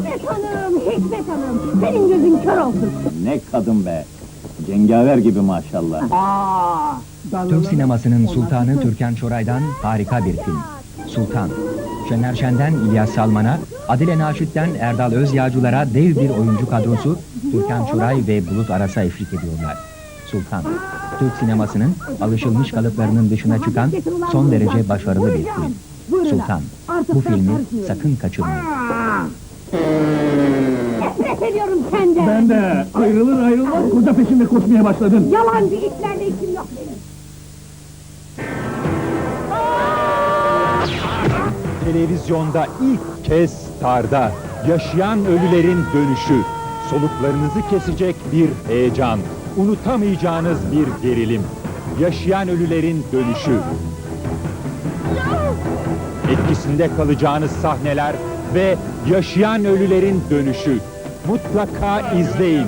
Hikmet Hanım, Hikmet Hanım. Senin gözün kör olsun. Ne kadın be! Cengaver gibi maşallah. Aa, Türk sinemasının sultanı Türkan Çoray'dan harika bir film. Sultan. Şener Şen'den İlyas Salman'a, Adile Naşit'ten Erdal Özyağcılar'a dev bir oyuncu kadrosu Türkan Çoray ve Bulut Aras'a eşlik ediyorlar. Sultan. Türk sinemasının alışılmış kalıplarının dışına çıkan son derece başarılı bir film. Sultan. Bu filmi sakın kaçırmayın. Nefret ediyorum senden. Ben de ayrılır ayrılmaz koca peşinde koşmaya başladın. Yalancı itlerle işim yok benim. Televizyonda ilk kez Star'da yaşayan ölülerin dönüşü. Soluklarınızı kesecek bir heyecan. Unutamayacağınız bir gerilim. Yaşayan ölülerin dönüşü. Etkisinde kalacağınız sahneler ve yaşayan ölülerin dönüşü. Mutlaka izleyin.